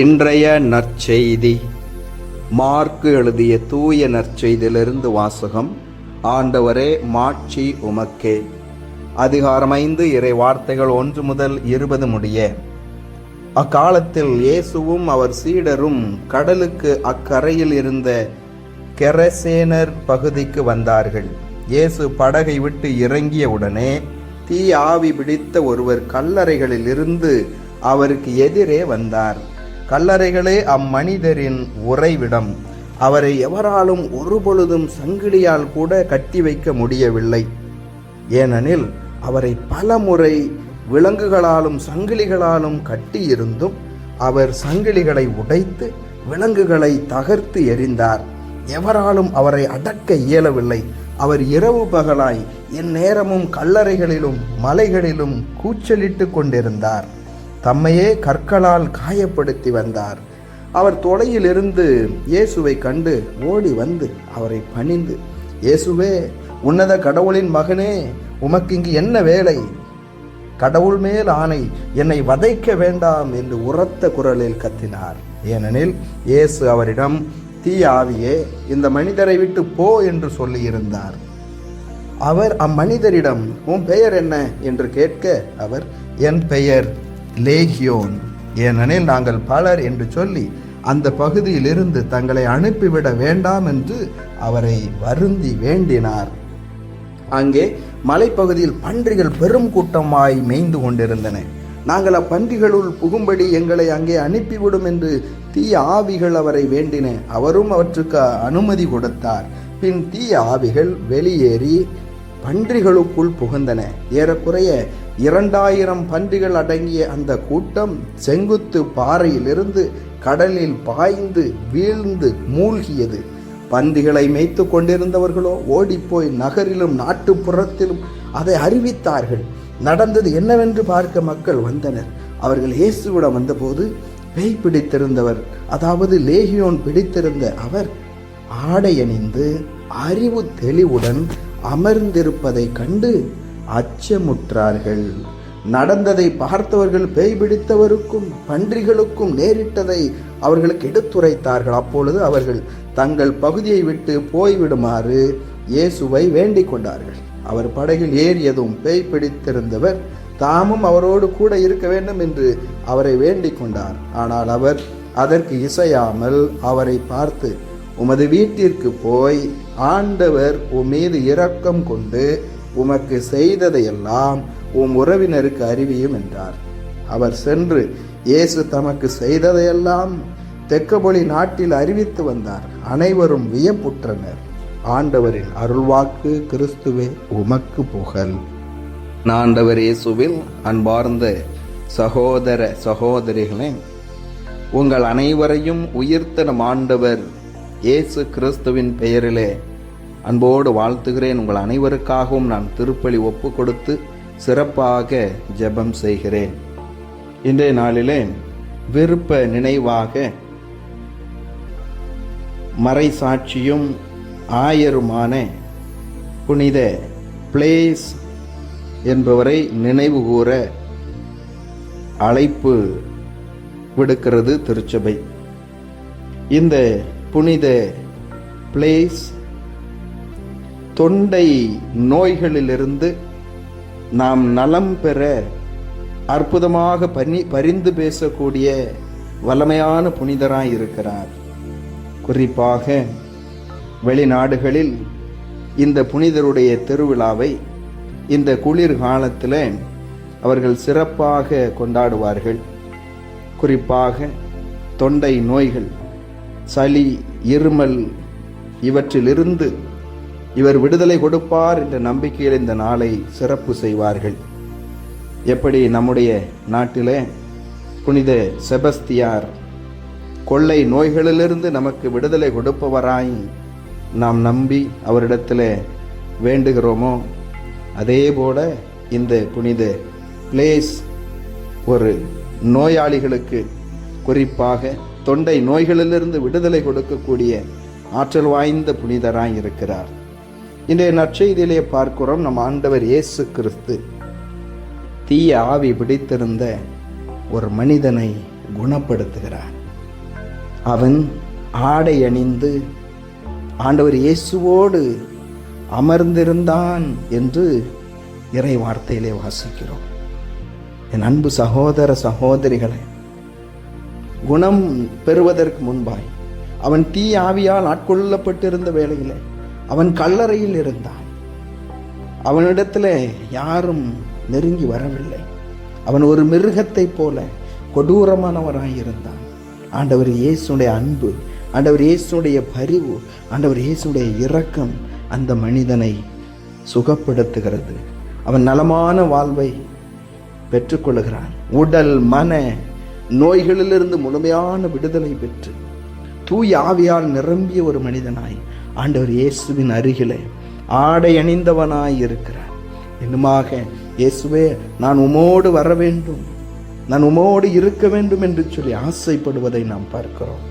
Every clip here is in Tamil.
இன்றைய நற்செய்தி. மார்க்கு எழுதிய தூய நற்செய்தியிலிருந்து வாசகம் ஆண்டவரே மாட்சி உமக்கே. அதிகாரம் ஐந்து இறை வார்த்தைகள் ஒன்று முதல் இருபது முடிய. அக்காலத்தில் இயேசுவும் அவர் சீடரும் கடலுக்கு அக்கரையில் இருந்த கெரசேனர் பகுதிக்கு வந்தார்கள். இயேசு படகை விட்டு இறங்கிய உடனே தீ ஆவி பிடித்த ஒருவர் கல்லறைகளில் இருந்து அவருக்கு எதிரே வந்தார். கல்லறைகளே அம்மனிதரின் உறைவிடம். அவரை எவராலும் ஒருபொழுதும் சங்கிலியால் கூட கட்டி வைக்க முடியவில்லை. ஏனெனில் அவரை பல முறை விலங்குகளாலும் சங்கிலிகளாலும் கட்டியிருந்தும் அவர் சங்கிலிகளை உடைத்து விலங்குகளை தகர்த்து எறிந்தார். எவராலும் அவரை அடக்க இயலவில்லை. அவர் இரவு பகலாய் என் நேரமும் கல்லறைகளிலும் மலைகளிலும் கூச்சலிட்டு கொண்டிருந்தார். தம்மையே கற்களால் காயப்படுத்தி வந்தார். அவர் தொலையிலிருந்து இயேசுவை கண்டு ஓடி வந்து அவரை பணிந்து இயேசுவே உன்னத கடவுளின் மகனே உமக்கு இங்கு என்ன வேலை? கடவுள் மேல் ஆணை என்னை வதைக்க வேண்டாம் என்று உரத்த குரலில் கத்தினார். ஏனெனில் இயேசு அவரிடம் தீ ஆவியே இந்த மனிதரை விட்டு போ என்று சொல்லியிருந்தார். அவர் அம்மனிதரிடம் உன் பெயர் என்ன? என்று கேட்க அவர் என் பெயர் லேகியோன். ஏனெனில் நாங்கள் பலர் என்று சொல்லி அந்த பகுதியிலிருந்து தங்களை அனுப்பிவிட வேண்டாம் என்று அவரை வருந்தி வேண்டினார். அங்கே மலைப்பகுதியில் பன்றிகள் பெரும் கூட்டமாய் மேய்ந்து கொண்டிருந்தன. நாங்கள் அப்பன்றிகளுள் புகும்படி எங்களை அங்கே அனுப்பிவிடும் என்று தீய ஆவிகள் அவரை வேண்டின. அவரும் அவற்றுக்கு அனுமதி கொடுத்தார். பின் தீய ஆவிகள் வெளியேறி பன்றிகளுக்குள் புகுந்தன. ஏறக்குறைய இரண்டாயிரம் பன்றிகள் அடங்கிய அந்த கூட்டம் செங்குத்து பாறையிலிருந்து கடலில் பாய்ந்து வீழ்ந்து மூழ்கியது. பன்றிகளை மேய்த்து கொண்டிருந்தவர்களோ ஓடிப்போய் நகரிலும் நாட்டுப்புறத்திலும் அதை அறிவித்தார்கள். நடந்தது என்னவென்று பார்க்க மக்கள் வந்தனர். அவர்கள் இயேசுவிடம் வந்தபோது பேய் பிடித்திருந்தவர் அதாவது லேகியோன் பிடித்திருந்த அவர் ஆடை அணிந்து அறிவு தெளிவுடன் அமர்ந்திருப்பதை கண்டு அச்சமுற்றார்கள். நடந்ததை பார்த்தவர்கள் பேய் பிடித்தவருக்கும் பன்றிகளுக்கும் நேரிட்டதை அவர்களுக்கு எடுத்துரைத்தார்கள். அப்பொழுது அவர்கள் தங்கள் பகுதியை விட்டு போய்விடுமாறு இயேசுவை வேண்டிக் கொண்டார்கள். அவர் படகில் ஏறியதும் பேய் பிடித்திருந்தவர் தாமும் அவரோடு கூட இருக்க வேண்டும் என்று அவரை வேண்டிக் கொண்டார். ஆனால் அவர் அதற்கு இசையாமல் அவரை பார்த்து உமது வீட்டிற்கு போய் ஆண்டவர் உம்மீது இரக்கம் கொண்டு உமக்கு செய்ததையெல்லாம் உம் உறவினருக்கு அறிவியும் என்றார். அவர் சென்று இயேசு தமக்கு செய்ததையெல்லாம் தெக்கபொலி நாட்டில் அறிவித்து வந்தார். அனைவரும் வியப்புற்றனர். ஆண்டவரின் அருள்வாக்கு கிறிஸ்துவே உமக்கு புகழ். ஆண்டவர் இயேசுவில் அன்பார்ந்த சகோதர சகோதரிகளே உங்கள் அனைவரையும் உயிர்த்த நம் ஆண்டவர் இயேசு கிறிஸ்துவின் பெயரிலே அன்போடு வாழ்த்துகிறேன். உங்கள் அனைவருக்காகவும் நான் திருப்பலி ஒப்பு கொடுத்து சிறப்பாக ஜெபம் செய்கிறேன். இன்றைய நாளிலே விருப்ப நினைவாக மறைசாட்சியும் ஆயருமான புனித பிளேஸ் என்பவரை நினைவுகூர அழைப்பு விடுக்கிறது திருச்சபை. இந்த புனித பிளேஸ் தொண்டை நோய்களிலிருந்து நாம் நலம் பெற அற்புதமாக பனி பரிந்து பேசக்கூடிய வல்லமையான புனிதராய் இருக்கிறார். குறிப்பாக வெளிநாடுகளில் இந்த புனிதருடைய திருவிழாவை இந்த குளிர் காலத்தில் அவர்கள் சிறப்பாக கொண்டாடுவார்கள். குறிப்பாக தொண்டை நோய்கள் சளி இருமல் இவற்றிலிருந்து இவர் விடுதலை கொடுப்பார் என்ற நம்பிக்கையில் இந்த நாளை சிறப்பு செய்வார்கள். எப்படி நம்முடைய நாட்டில் புனித செபஸ்தியார் கொள்ளை நோய்களிலிருந்து நமக்கு விடுதலை கொடுப்பவராய் நாம் நம்பி அவரிடத்தில் வேண்டுகிறோமோ அதே போல இந்த புனித பிளேஸ் ஒரு நோயாளிகளுக்கு குறிப்பாக தொண்டை நோய்களிலிருந்து விடுதலை கொடுக்கக்கூடிய ஆற்றல் வாய்ந்த புனிதராய் இருக்கிறார் இன்றைய நற்செய்தியிலே பார்க்கிறோம் நம் ஆண்டவர் இயேசு கிறிஸ்து. தீய ஆவி பிடித்திருந்த ஒரு மனிதனை குணப்படுத்துகிறார். அவன் ஆடை அணிந்து ஆண்டவர் இயேசுவோடு அமர்ந்திருந்தான் என்று இறை வார்த்தையிலே வாசிக்கிறோம். என் அன்பு சகோதர சகோதரிகளை குணம் பெறுவதற்கு முன்பாய். அவன் தீ ஆவியால் ஆட்கொள்ளப்பட்டிருந்த வேளையில் அவன் கல்லறையில் இருந்தான். அவனிடத்துல யாரும் நெருங்கி வரவில்லை. அவன் ஒரு மிருகத்தைப் போல கொடூரமானவராக இருந்தான். ஆண்டவர் இயேசுடைய அன்பு ஆண்டவர் இயேசுடைய பரிவு ஆண்டவர் இயேசுடைய இரக்கம் அந்த மனிதனை சுகப்படுத்துகிறது. அவன் நலமான வாழ்வை பெற்றுக்கொள்கிறான். உடல் மன நோய்களிலிருந்து முழுமையான விடுதலை பெற்று தூய் ஆவியால் நிரம்பிய ஒரு மனிதனாய் ஆண்டவர் இயேசுவின் அருகிலே ஆடை அணிந்தவனாய் இருக்கிறார். இன்னுமாக இயேசுவே நான் உமோடு வர வேண்டும் நான் உமோடு இருக்க வேண்டும் என்று சொல்லி ஆசைப்படுவதை நாம் பார்க்கிறோம்.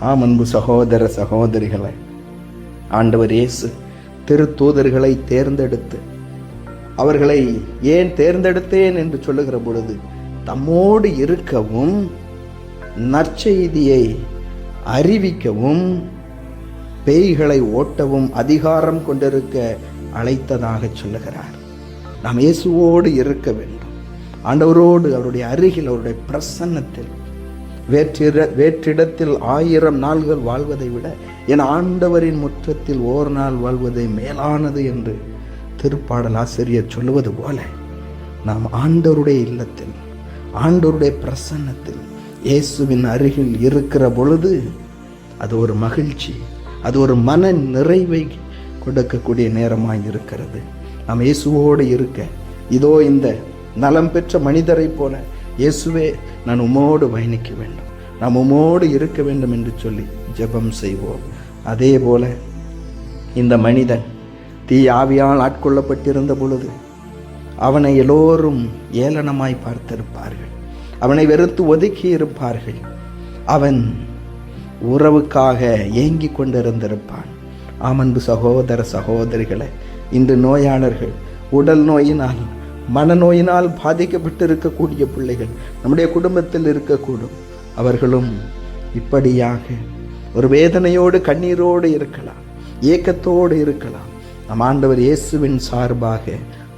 ஆம் அன்பு சகோதர சகோதரிகளை ஆண்டவர் இயேசு திருத்தூதர்களை தேர்ந்தெடுத்து அவர்களை ஏன் தேர்ந்தெடுத்தேன் என்று சொல்லுகிற பொழுது தம்மோடு இருக்கவும் நற்செய்தியை அறிவிக்கவும் பேய்களை ஓட்டவும் அதிகாரம் கொண்டிருக்க அழைத்ததாக சொல்லுகிறார். நாம் இயேசுவோடு இருக்க வேண்டும். ஆண்டவரோடு அவருடைய அருகில் அவருடைய பிரசன்னத்தில் வேற்றிட வேற்றிடத்தில் ஆயிரம் நாள்கள் வாழ்வதை விட என் ஆண்டவரின் முற்றத்தில் ஓர் நாள் வாழ்வதே மேலானது என்று திருப்பாடல் ஆசிரியர் சொல்லுவது போல நாம் ஆண்டவருடைய இல்லத்தில் ஆண்டோருடைய பிரசன்னத்தில் இயேசுவின் அருகில் இருக்கிற பொழுது அது ஒரு மகிழ்ச்சி அது ஒரு மன நிறைவை கொடுக்கக்கூடிய நேரமாக இருக்கிறது. நாம் இயேசுவோடு இருக்க இதோ இந்த நலம் பெற்ற மனிதரைப் போல இயேசுவே நான் உமோடு பயணிக்க வேண்டும். நாம் உமோடு இருக்க வேண்டும் என்று சொல்லி ஜெபம் செய்வோம். அதே போல இந்த மனிதன் தீ ஆவியால் ஆட்கொள்ளப்பட்டிருந்த பொழுது அவனை எல்லோரும் ஏளனமாய் பார்த்திருப்பார்கள். அவனை வெறுத்து ஒதுக்கி இருப்பார்கள் அவன் உறவுக்காக ஏங்கி கொண்டிருந்திருப்பான். ஆமன்பு சகோதர சகோதரிகளை இன்று நோயாளர்கள் உடல் நோயினால் மனநோயினால் பாதிக்கப்பட்டிருக்கக்கூடிய பிள்ளைகள் நம்முடைய குடும்பத்தில் இருக்கக்கூடும். அவர்களும் இப்படியாக ஒரு வேதனையோடு கண்ணீரோடு இருக்கலாம் ஏக்கத்தோடு இருக்கலாம். நம் ஆண்டவர் இயேசுவின் சார்பாக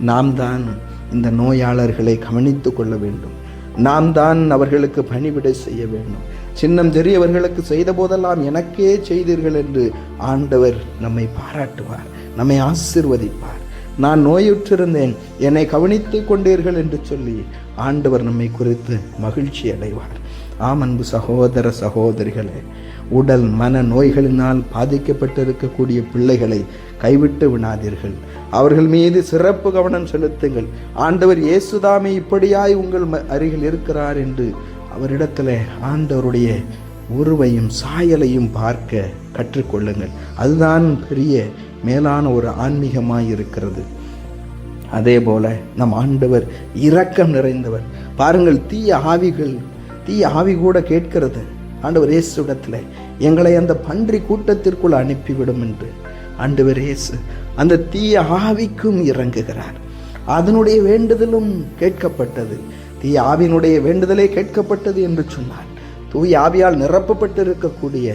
நாம் தான் இந்த நோயாளர்களை கவனித்து கொள்ள வேண்டும். நாம் தான் அவர்களுக்கு பணிவிடை செய்ய வேண்டும். சின்னம் தெரியவர்களுக்கு செய்த போதெல்லாம் எனக்கே செய்தீர்கள் என்று ஆண்டவர் நம்மை பாராட்டுவார் நம்மை ஆசிர்வதிப்பார். நான் நோயுற்றிருந்தேன் என்னை கவனித்துக் கொண்டீர்கள் என்று சொல்லி ஆண்டவர் நம்மை குறித்து மகிழ்ச்சி அடைவார். ஆம் அன்பு சகோதர சகோதரிகளே உடல் மன நோய்களினால் பாதிக்கப்பட்டிருக்கக்கூடிய பிள்ளைகளை கைவிட்டு விடாதீர்கள். அவர்கள் மீது சிறப்பு கவனம் செலுத்துங்கள். ஆண்டவர் இயேசுதாமே இப்படியாய் உங்கள் ம- அருகில் இருக்கிறார் என்று அவரிடத்துல ஆண்டவருடைய உருவையும் சாயலையும் பார்க்க கற்றுக்கொள்ளுங்கள். அதுதான் பெரிய மேலான ஒரு ஆன்மீகமாய் இருக்கிறது. அதே போல நம் ஆண்டவர் இரக்கம் நிறைந்தவர். பாருங்கள் தீய ஆவிகள் தீய ஆவி கூட கேட்கிறது. ஆண்டவர் இயேசுடத்தில் எங்களை அந்த பன்றி கூட்டத்திற்குள் அனுப்பிவிடும் என்று. ஆண்டவர் இயேசு அந்த தீய ஆவிக்கும் இறங்குகிறார். அதனுடைய வேண்டுதலும் கேட்கப்பட்டது. தீய ஆவியினுடைய வேண்டுதலே கேட்கப்பட்டது என்று சொன்னார். தூய் ஆவியால் நிரப்பப்பட்டிருக்கக்கூடிய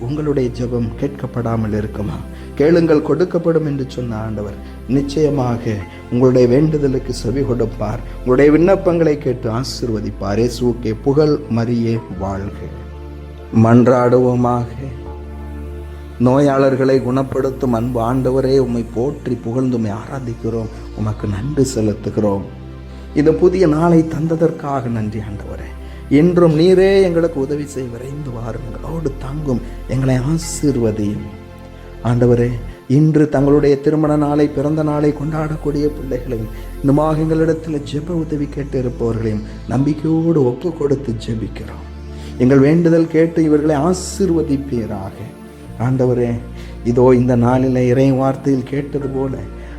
உங்களுடைய ஜெபம் கேட்கப்படாமல் இருக்குமா? கேளுங்கள் கொடுக்கப்படும் என்று சொன்ன ஆண்டவர். நிச்சயமாக உங்களுடைய வேண்டுதலுக்கு செவி கொடுப்பார். உங்களுடைய விண்ணப்பங்களை கேட்டு ஆசிர்வதிப்பார். இயேசுக்கே புகழ் மரியே வாழ்க. மன்றாடுவோமாக. நோயாளர்களை குணப்படுத்தும் அன்பு ஆண்டவரே உம்மை போற்றி புகழ்ந்துமை ஆராதிக்கிறோம். உமக்கு நன்றி செலுத்துகிறோம். இந்த புதிய நாளை தந்ததற்காக நன்றி ஆண்டவரே. என்றும் நீரே எங்களுக்கு உதவி செய் விரைந்து வாருங்களோடு தாங்கும் எங்களை ஆசீர்வதியும். ஆண்டவரே இன்று தங்களுடைய திருமண நாளை பிறந்த நாளை கொண்டாடக்கூடிய பிள்ளைகளையும் இன்னுமாக எங்களிடத்தில் ஜெப உதவி கேட்டு இருப்பவர்களையும் நம்பிக்கையோடு ஒப்பு கொடுத்து ஜெபிக்கிறோம். எங்கள் வேண்டுதல் கேட்டு இவர்களை ஆசீர்வதிப்பீராக. ஆண்டவரே இதோ இந்த நாளில் இறை வார்த்தையில் கேட்டது போல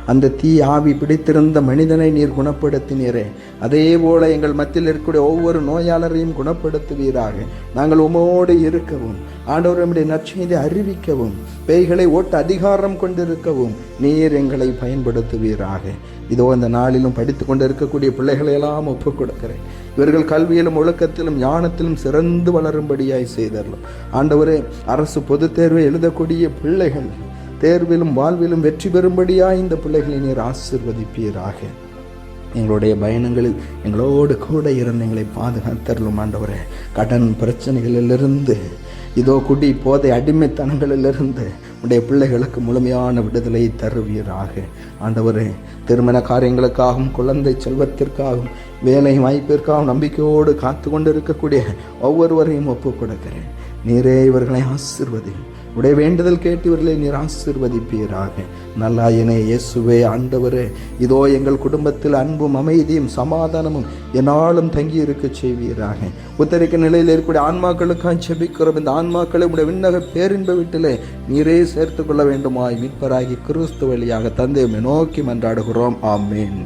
அந்த தீ ஆவி பிடித்திருந்த மனிதனை நீர் குணப்படுத்தினீரே. அதே போல எங்கள் மத்தியில் இருக்கக்கூடிய ஒவ்வொரு நோயாளரையும் குணப்படுத்துவீராக. நாங்கள் உமோடு இருக்கவும் ஆண்டவரமுடைய நம்முடைய நற்செய்தி அறிவிக்கவும் பேய்களை ஓட்ட அதிகாரம் கொண்டிருக்கவும் நீர் எங்களை பயன்படுத்துவீராக. இதோ இந்த நாளிலும் படித்து கொண்டு இருக்கக்கூடிய பிள்ளைகளை எல்லாம் ஒப்புக் கொடுக்கிறேன். இவர்கள் கல்வியிலும் ஒழுக்கத்திலும் ஞானத்திலும் சிறந்து வளரும்படியாய் செய்தரலாம். ஆண்டவரே அரசு பொதுத் தேர்வை எழுதக்கூடிய பிள்ளைகள் தேர்விலும் வாழ்விலும் வெற்றி பெறும்படியாய் இந்த பிள்ளைகளை நீர் ஆசிர்வதிப்பீராக. எங்களுடைய பயணங்களில் எங்களோடு கூட இருந்து எங்களை பாதுகாத்தருளும் ஆண்டவரே. கடன் பிரச்சனைகளிலிருந்து இதோ குடி போதை அடிமைத்தனங்களிலிருந்து உடைய பிள்ளைகளுக்கு முழுமையான விடுதலை தருவீராக. ஆண்டவரே திருமண காரியங்களுக்காகவும் குழந்தை செல்வத்திற்காகவும் வேலை வாய்ப்பிற்காகவும் நம்பிக்கையோடு காத்து கொண்டு இருக்கக்கூடிய ஒவ்வொருவரையும் ஒப்புக் கொடுக்கிறேன் நீரே இவர்களை ஆசிர்வதி உடைய வேண்டுதல் கேட்டு இவர்களை நீர் ஆசிர்வதிப்பீராக. நல்லாயனே இயேசுவே ஆண்டவரே இதோ எங்கள் குடும்பத்தில் அன்பும் அமைதியும் சமாதானமும் என்னாலும் தங்கி இருக்க செய்வீராக. உத்தரிக்க நிலையில் இருக்கக்கூடிய ஆன்மாக்களுக்காக செபிக்கிறோம் இந்த ஆன்மாக்களை உடைய விண்ணக பேரின்ப வீட்டிலே நீரே சேர்த்து கொள்ள வேண்டுமாய் மீட்பராகி கிறிஸ்து வழியாக தந்தை நோக்கி மன்றாடுகிறோம். ஆமேன்.